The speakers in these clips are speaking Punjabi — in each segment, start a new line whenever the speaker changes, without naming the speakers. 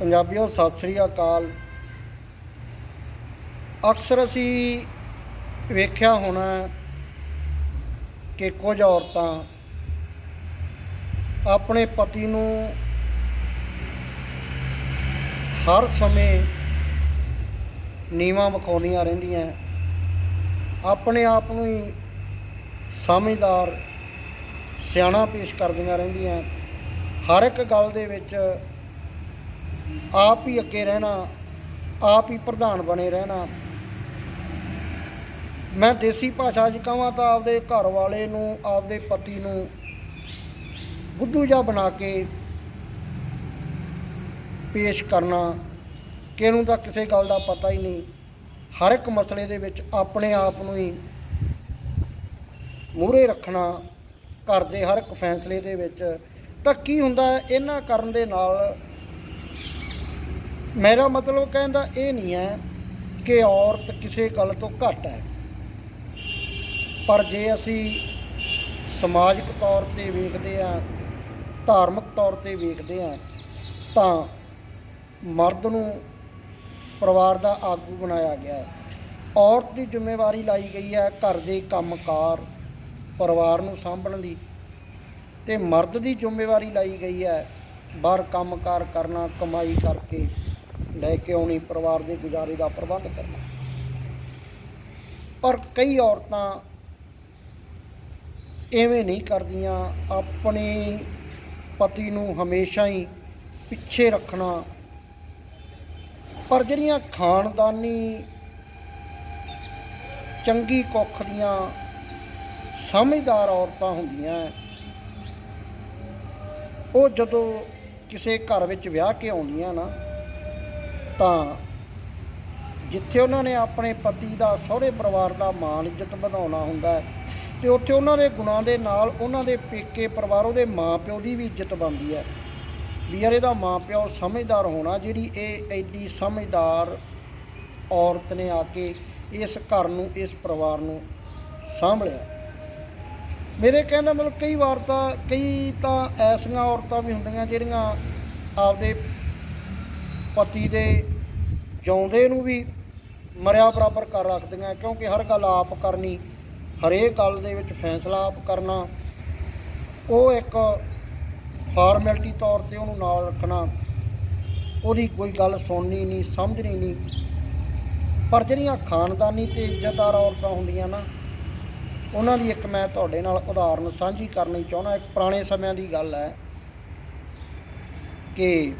ਪੰਜਾਬੀਓ, ਸਤਿ ਸ੍ਰੀ ਅਕਾਲ। ਅਕਸਰ ਅਸੀਂ ਵੇਖਿਆ ਹੋਣਾ ਕਿ ਕੁਝ ਔਰਤਾਂ ਆਪਣੇ ਪਤੀ ਨੂੰ ਹਰ ਸਮੇਂ ਨੀਵਾਂ ਵਿਖਾਉਂਦੀਆਂ ਰਹਿੰਦੀਆਂ ਆਪਣੇ ਆਪ ਨੂੰ ਹੀ ਸਮਝਦਾਰ, ਸਿਆਣਾ ਪੇਸ਼ ਕਰਦੀਆਂ ਰਹਿੰਦੀਆਂ ਹਰ ਇੱਕ ਗੱਲ ਦੇ ਵਿੱਚ ਆਪ ਹੀ ਅੱਗੇ ਰਹਿਣਾ, ਆਪ ਹੀ ਪ੍ਰਧਾਨ ਬਣੇ ਰਹਿਣਾ। ਮੈਂ ਦੇਸੀ ਭਾਸ਼ਾ 'ਚ ਕਹਾਂ ਤਾਂ ਆਪਦੇ ਘਰ ਵਾਲੇ ਨੂੰ, ਆਪਦੇ ਪਤੀ ਨੂੰ ਬੁੱਧੂ ਜਿਹਾ ਬਣਾ ਕੇ ਪੇਸ਼ ਕਰਨਾ, ਕਿ ਇਹਨੂੰ ਤਾਂ ਕਿਸੇ ਗੱਲ ਦਾ ਪਤਾ ਹੀ ਨਹੀਂ। ਹਰ ਇੱਕ ਮਸਲੇ ਦੇ ਵਿੱਚ ਆਪਣੇ ਆਪ ਨੂੰ ਹੀ ਮੂਹਰੇ ਰੱਖਣਾ, ਘਰ ਦੇ ਹਰ ਇੱਕ ਫੈਸਲੇ ਦੇ ਵਿੱਚ। ਤਾਂ ਕੀ ਹੁੰਦਾ ਇਹਨਾਂ ਕਰਨ ਦੇ ਨਾਲ ਮੇਰਾ ਮਤਲਬ ਕਹਿੰਦਾ ਇਹ ਨਹੀਂ ਹੈ ਕਿ ਔਰਤ ਕਿਸੇ ਗੱਲ ਤੋਂ ਘੱਟ ਹੈ। ਪਰ ਜੇ ਅਸੀਂ ਸਮਾਜਿਕ ਤੌਰ ਤੇ ਵੇਖਦੇ ਆ ਧਾਰਮਿਕ ਤੌਰ ਤੇ ਵੇਖਦੇ ਆ ਤਾਂ ਮਰਦ ਨੂੰ ਪਰਿਵਾਰ ਦਾ ਆਗੂ ਬਣਾਇਆ ਗਿਆ ਹੈ। ਔਰਤ ਦੀ ਜ਼ਿੰਮੇਵਾਰੀ ਲਾਈ ਗਈ ਹੈ ਘਰ ਦੇ ਕੰਮਕਾਰ, ਪਰਿਵਾਰ ਨੂੰ ਸਾਂਭਣ ਦੀ ਤੇ ਮਰਦ ਦੀ ਜ਼ਿੰਮੇਵਾਰੀ ਲਾਈ ਗਈ ਹੈ ਬਾਹਰ ਕੰਮਕਾਰ ਕਰਨਾ, ਕਮਾਈ ਕਰਕੇ ਲੈ ਕੇ ਆਉਣੀ, ਪਰਿਵਾਰ ਦੇ ਗੁਜ਼ਾਰੇ ਦਾ ਪ੍ਰਬੰਧ ਕਰਨਾ। ਪਰ ਕਈ ਔਰਤਾਂ ਐਵੇਂ ਨਹੀਂ ਕਰਦੀਆਂ, ਆਪਣੇ ਪਤੀ ਨੂੰ ਹਮੇਸ਼ਾ ਹੀ ਪਿੱਛੇ ਰੱਖਣਾ। ਪਰ ਜਿਹੜੀਆਂ ਖਾਨਦਾਨੀ ਚੰਗੀ ਕੁੱਖ ਦੀਆਂ ਸਮਝਦਾਰ ਔਰਤਾਂ ਹੁੰਦੀਆਂ, ਉਹ ਜਦੋਂ ਕਿਸੇ ਘਰ ਵਿੱਚ ਵਿਆਹ ਕੇ ਆਉਂਦੀਆਂ ਨਾ ਤਾਂ ਜਿੱਥੇ ਉਹਨਾਂ ਨੇ ਆਪਣੇ ਪਤੀ ਦਾ, ਸਹੁਰੇ ਪਰਿਵਾਰ ਦਾ ਮਾਣ ਇੱਜ਼ਤ ਵਧਾਉਣਾ ਹੁੰਦਾ ਹੈ, ਤੇ ਉੱਥੇ ਉਹਨਾਂ ਦੇ ਗੁਣਾਂ ਦੇ ਨਾਲ ਉਹਨਾਂ ਦੇ ਪੇਕੇ ਪਰਿਵਾਰ, ਉਹਦੇ ਮਾਪਿਓ ਦੀ ਵੀ ਇੱਜ਼ਤ ਬਣਦੀ ਹੈ। ਵੀ ਯਾਰ ਇਹਦਾ ਮਾਪਿਓ ਸਮਝਦਾਰ ਹੋਣਾ, ਜਿਹੜੀ ਇਹ ਐਡੀ ਸਮਝਦਾਰ ਔਰਤ ਨੇ ਆ ਕੇ ਇਸ ਘਰ ਨੂੰ, ਇਸ ਪਰਿਵਾਰ ਨੂੰ ਸਾਂਭਲਿਆ। ਮੇਰੇ ਕਹਿਣ ਦਾ ਮਤਲਬ ਕਈ ਵਾਰ ਤਾਂ, ਕਈ ਤਾਂ ਐਸੀਆਂ ਔਰਤਾਂ ਵੀ ਹੁੰਦੀਆਂ ਜਿਹੜੀਆਂ ਆਪਦੇ ਪਤੀ ਦੇ ਜਿਉਂਦੇ ਨੂੰ ਵੀ ਮਰਿਆ ਬਰਾਬਰ ਕਰ ਰੱਖਦੀਆਂ, ਕਿਉਂਕਿ ਹਰ ਗੱਲ ਆਪ ਕਰਨੀ, ਹਰੇਕ ਗੱਲ ਦੇ ਵਿੱਚ ਫੈਸਲਾ ਆਪ ਕਰਨਾ, ਉਹ ਇੱਕ ਫਾਰਮੈਲਿਟੀ ਤੌਰ ਤੇ ਉਹਨੂੰ ਨਾਲ ਰੱਖਣਾ, ਉਹਦੀ ਕੋਈ ਗੱਲ ਸੁਣਨੀ ਨਹੀਂ, ਸਮਝਣੀ ਨਹੀਂ। ਪਰ ਜਿਹੜੀਆਂ ਖਾਨਦਾਨੀ ਤੇ ਇੱਜ਼ਤਦਾਰ ਔਰਤਾਂ ਹੁੰਦੀਆਂ ਨਾ, ਉਹਨਾਂ ਦੀ ਇੱਕ ਮੈਂ ਤੁਹਾਡੇ ਨਾਲ ਉਦਾਹਰਨ ਸਾਂਝੀ ਕਰਨੀ ਚਾਹੁੰਦਾ, ਇੱਕ ਪੁਰਾਣੇ ਸਮਿਆਂ ਦੀ ਗੱਲ ਹੈ ਕਿ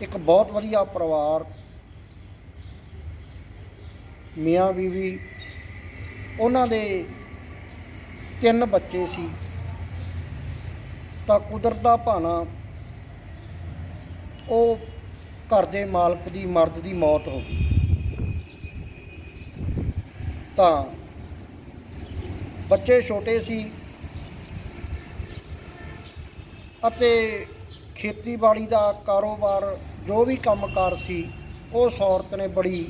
ਇੱਕ ਬਹੁਤ ਵਧੀਆ ਪਰਿਵਾਰ, ਮੀਆਂ ਬੀਵੀ, ਉਹਨਾਂ ਦੇ ਤਿੰਨ ਬੱਚੇ ਸੀ। ਤਾਂ ਕੁਦਰਤ ਦਾ ਭਾਣਾ, ਉਹ ਘਰ ਦੇ ਮਾਲਕ ਦੀ ਮਰਦ ਦੀ ਮੌਤ ਹੋ ਗਈ। ਤਾਂ ਬੱਚੇ ਛੋਟੇ ਸੀ ਅਤੇ ਖੇਤੀਬਾੜੀ ਦਾ ਕਾਰੋਬਾਰ ਜੋ ਵੀ ਕੰਮਕਾਰ ਸੀ ਉਸ ਔਰਤ ਨੇ ਬੜੀ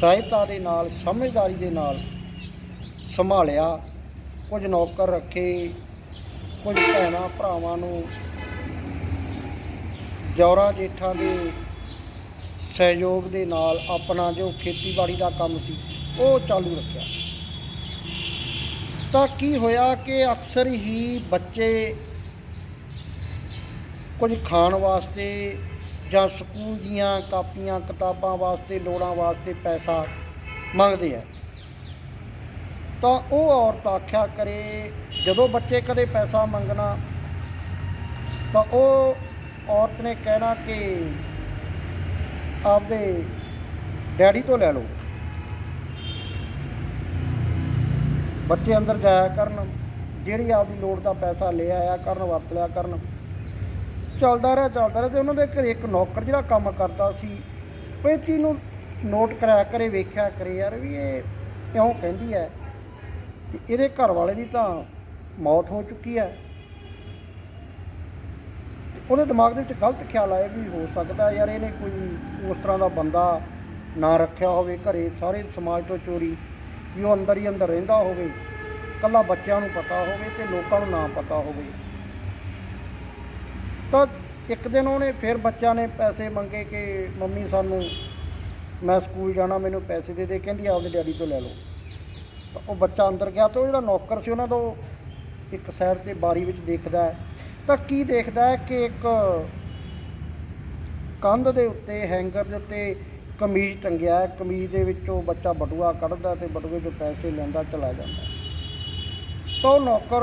ਸਹਾਇਤਾ ਦੇ ਨਾਲ, ਸਮਝਦਾਰੀ ਦੇ ਨਾਲ ਸੰਭਾਲਿਆ। ਕੁਝ ਨੌਕਰ ਰੱਖੇ, ਕੁਝ ਭੈਣਾਂ ਭਰਾਵਾਂ ਨੂੰ ਜੌਰਾਂ ਜੇਠਾਂ ਦੇ ਸਹਿਯੋਗ ਦੇ ਨਾਲ ਆਪਣਾ ਜੋ ਖੇਤੀਬਾੜੀ ਦਾ ਕੰਮ ਸੀ, ਉਹ ਚਾਲੂ ਰੱਖਿਆ। ਤਾਂ ਕੀ ਹੋਇਆ ਕਿ ਅਕਸਰ ਹੀ ਬੱਚੇ ਕੁਝ ਖਾਣ ਵਾਸਤੇ ਜਾਂ ਸਕੂਲ ਦੀਆਂ ਕਾਪੀਆਂ ਕਿਤਾਬਾਂ ਵਾਸਤੇ, ਲੋੜਾਂ ਵਾਸਤੇ ਪੈਸਾ ਮੰਗਦੇ ਆ। ਤਾਂ ਉਹ ਔਰਤ ਆਖਿਆ ਕਰੇ, ਜਦੋਂ ਬੱਚੇ ਕਦੇ ਪੈਸਾ ਮੰਗਣਾ, ਤਾਂ ਉਹ ਔਰਤ ਨੇ ਕਹਿਣਾ ਕਿ ਆਪਦੇ ਡੈਡੀ ਤੋਂ ਲੈ ਲਓ। ਬੱਚੇ ਅੰਦਰ ਜਾਇਆ ਕਰਨ, ਜਿਹੜੀ ਆਪਦੀ ਲੋੜ ਦਾ ਪੈਸਾ ਲੈ ਆਇਆ ਕਰਨ, ਵਰਤ ਲਿਆ ਕਰਨ। ਚੱਲਦਾ ਰਿਹਾ ਚੱਲਦਾ ਰਿਹਾ ਤੇ ਉਹਨਾਂ ਦੇ ਘਰੇ ਇੱਕ ਨੌਕਰ ਜਿਹੜਾ ਕੰਮ ਕਰਦਾ ਸੀ, ਉਹ ਇਹ ਚੀਜ਼ ਨੂੰ ਨੋਟ ਕਰਾਇਆ ਕਰੇ, ਵੇਖਿਆ ਕਰੇ, ਯਾਰ ਵੀ ਇਹ ਕਿਉਂ ਕਹਿੰਦੀ ਹੈ ਕਿ ਇਹਦੇ ਘਰ ਵਾਲੇ ਦੀ ਤਾਂ ਮੌਤ ਹੋ ਚੁੱਕੀ ਹੈ। ਤੇ ਉਹਦੇ ਦਿਮਾਗ ਦੇ ਵਿੱਚ ਗਲਤ ਖਿਆਲ ਆਇਆ ਵੀ ਹੋ ਸਕਦਾ ਯਾਰ ਇਹਨੇ ਕੋਈ ਉਸ ਤਰ੍ਹਾਂ ਦਾ ਬੰਦਾ ਨਾ ਰੱਖਿਆ ਹੋਵੇ, ਘਰੇ ਸਾਰੇ ਸਮਾਜ ਤੋਂ ਚੋਰੀ, ਵੀ ਉਹ ਅੰਦਰ ਹੀ ਅੰਦਰ ਰਹਿੰਦਾ ਹੋਵੇ ਕੱਲਾ ਬੱਚਿਆਂ ਨੂੰ ਪਤਾ ਹੋਵੇ ਤੇ ਲੋਕਾਂ ਨੂੰ ਨਾ ਪਤਾ ਹੋਵੇ। ਤਾਂ ਇੱਕ ਦਿਨ ਉਹਨੇ ਫਿਰ ਬੱਚਾ ਨੇ ਪੈਸੇ ਮੰਗੇ ਕਿ ਮੰਮੀ ਸਾਨੂੰ ਮੈਂ ਸਕੂਲ ਜਾਣਾ, ਮੈਨੂੰ ਪੈਸੇ ਦੇ ਦੇ, ਕਹਿੰਦੀ ਆਪਦੇ ਡੈਡੀ ਤੋਂ ਲੈ ਲਓ। ਤਾਂ ਉਹ ਬੱਚਾ ਅੰਦਰ ਗਿਆ ਤਾਂ ਉਹ ਜਿਹੜਾ ਨੌਕਰ ਸੀ ਉਹਨਾਂ ਤੋਂ ਇੱਕ ਸਾਈਡ ਤੇ ਬਾਰੀ ਵਿੱਚ ਦੇਖਦਾ ਹੈ। ਤਾਂ ਕੀ ਦੇਖਦਾ ਹੈ ਕਿ ਇੱਕ ਕੰਧ ਦੇ ਉੱਤੇ, ਹੈਂਗਰ ਦੇ ਉੱਤੇ ਕਮੀਜ਼ ਟੰਗਿਆ ਹੈ। ਕਮੀਜ਼ ਦੇ ਵਿੱਚੋਂ ਬੱਚਾ ਬਟੂਆ ਕੱਢਦਾ ਤੇ ਬਟੂਏ 'ਚੋਂ ਪੈਸੇ ਲੈਂਦਾ, ਚਲਾ ਜਾਂਦਾ ਤਾਂ ਉਹ ਨੌਕਰ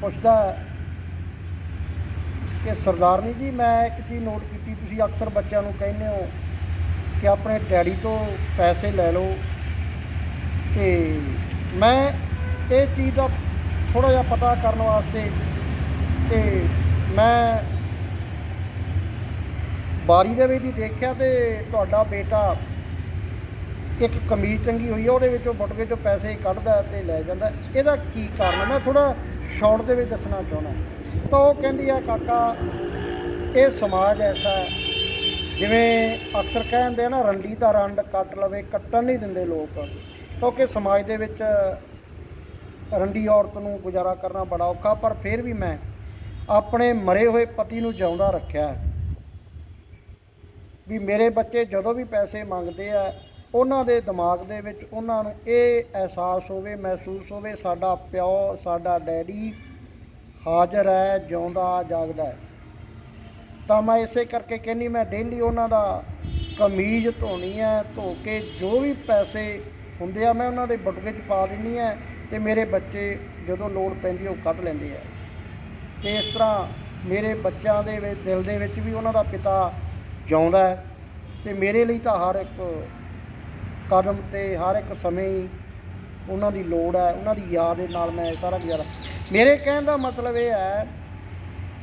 ਪੁੱਛਦਾ ਕਿ ਸਰਦਾਰਨੀ ਜੀ, ਮੈਂ ਇੱਕ ਚੀਜ਼ ਨੋਟ ਕੀਤੀ, ਤੁਸੀਂ ਅਕਸਰ ਬੱਚਿਆਂ ਨੂੰ ਕਹਿੰਦੇ ਹੋ ਕਿ ਆਪਣੇ ਡੈਡੀ ਤੋਂ ਪੈਸੇ ਲੈ ਲਓ। ਤੇ ਮੈਂ ਇਹ ਚੀਜ਼ ਦਾ ਥੋੜਾ ਜਿਹਾ ਪਤਾ ਕਰਨ ਵਾਸਤੇ ਤੇ ਮੈਂ ਬਾਰੀ ਦੇ ਵਿੱਚ ਹੀ ਦੇਖਿਆ ਤੇ ਤੁਹਾਡਾ ਬੇਟਾ ਇੱਕ ਕਮੀਜ਼ ਟੰਗੀ ਹੋਈ ਆ, ਉਹਦੇ ਵਿੱਚੋਂ ਬਟੂਏ ਚੋਂ ਪੈਸੇ ਕੱਢਦਾ ਤੇ ਲੈ ਜਾਂਦਾ। ਇਹਦਾ ਕੀ ਕਾਰਨ? ਮੈਂ ਥੋੜਾ ਸ਼ਾਰਟ ਦੇ ਵਿੱਚ ਦੱਸਣਾ ਚਾਹੁੰਦਾ। ਤਾਂ ਉਹ ਕਹਿੰਦੀ ਆ, ਕਾਕਾ, ਇਹ ਸਮਾਜ ਐਸਾ ਹੈ, ਜਿਵੇਂ ਅਕਸਰ ਕਹਿੰਦੇ ਆ ਨਾ, ਰੰਡੀ ਦਾ ਰੰਡ ਕੱਟ ਲਵੇ, ਕੱਟਣ ਨਹੀਂ ਦਿੰਦੇ ਲੋਕ। ਕਿਉਂਕਿ ਸਮਾਜ ਦੇ ਵਿੱਚ ਰੰਡੀ ਔਰਤ ਨੂੰ ਗੁਜ਼ਾਰਾ ਕਰਨਾ ਬੜਾ ਔਖਾ, ਪਰ ਫਿਰ ਵੀ ਮੈਂ ਆਪਣੇ ਮਰੇ ਹੋਏ ਪਤੀ ਨੂੰ ਜਿਉਂਦਾ ਰੱਖਿਆ ਵੀ ਮੇਰੇ ਬੱਚੇ ਜਦੋਂ ਵੀ ਪੈਸੇ ਮੰਗਦੇ ਆ, ਉਹਨਾਂ ਦੇ ਦਿਮਾਗ ਦੇ ਵਿੱਚ ਉਹਨਾਂ ਨੂੰ ਇਹ ਅਹਿਸਾਸ ਹੋਵੇ, ਮਹਿਸੂਸ ਹੋਵੇ, ਸਾਡਾ ਪਿਓ, ਸਾਡਾ ਡੈਡੀ ਹਾਜ਼ਰ ਹੈ, ਜਿਉਂਦਾ, ਜਾਗਦਾ ਹੈ। ਤਾਂ ਮੈਂ ਇਸੇ ਕਰਕੇ ਕਹਿੰਦੀ, ਮੈਂ ਡੇਲੀ ਉਹਨਾਂ ਦਾ ਕਮੀਜ਼ ਧੋਣੀ ਹੈ, ਧੋ ਕੇ ਜੋ ਵੀ ਪੈਸੇ ਹੁੰਦੇ ਆ, ਮੈਂ ਉਹਨਾਂ ਦੇ ਬਟੂਏ 'ਚ ਪਾ ਦਿੰਦੀ ਹੈ ਤੇ ਮੇਰੇ ਬੱਚੇ ਜਦੋਂ ਲੋੜ ਪੈਂਦੀ ਉਹ ਕੱਢ ਲੈਂਦੇ ਆ। ਤੇ ਇਸ ਤਰ੍ਹਾਂ ਮੇਰੇ ਬੱਚਿਆਂ ਦੇ ਵਿੱਚ, ਦਿਲ ਦੇ ਵਿੱਚ ਵੀ ਉਹਨਾਂ ਦਾ ਪਿਤਾ ਜਿਉਂਦਾ ਹੈ ਤੇ ਮੇਰੇ ਲਈ ਤਾਂ ਹਰ ਇੱਕ ਕਦਮ ਤੇ, ਹਰ ਇੱਕ ਸਮੇਂ ਹੀ ਉਹਨਾਂ ਦੀ ਲੋੜ ਹੈ, ਉਹਨਾਂ ਦੀ ਯਾਦ ਦੇ ਨਾਲ ਮੈਂ ਇਹ ਸਾਰਾ ਗੁਜ਼ਾਰਾ ਮੇਰੇ ਕਹਿਣ ਦਾ ਮਤਲਬ ਇਹ ਹੈ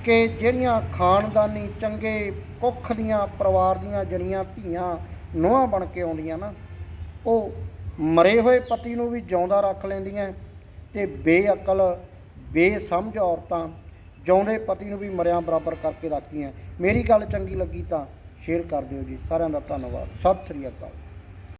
ਕਿ ਜਿਹੜੀਆਂ ਖਾਨਦਾਨੀ ਚੰਗੇ ਕੁੱਖ ਦੀਆਂ, ਪਰਿਵਾਰ ਦੀਆਂ ਜੜੀਆਂ ਧੀਆਂ ਨੋਹਾਂ ਬਣ ਕੇ ਆਉਂਦੀਆਂ ਨਾ, ਉਹ ਮਰੇ ਹੋਏ ਪਤੀ ਨੂੰ ਵੀ ਜਿਉਂਦਾ ਰੱਖ ਲੈਂਦੀਆਂ ਤੇ ਬੇਅਕਲ, ਬੇਸਮਝ ਔਰਤਾਂ ਜਿਉਂਦੇ ਪਤੀ ਨੂੰ ਵੀ ਮਰਿਆਂ ਬਰਾਬਰ ਕਰਕੇ ਰੱਖਦੀਆਂ। ਮੇਰੀ ਗੱਲ ਚੰਗੀ ਲੱਗੀ ਤਾਂ ਸ਼ੇਅਰ ਕਰ ਦਿਓ ਜੀ। ਸਾਰਿਆਂ ਦਾ ਧੰਨਵਾਦ। ਸਤਿ ਸ੍ਰੀ ਅਕਾਲ।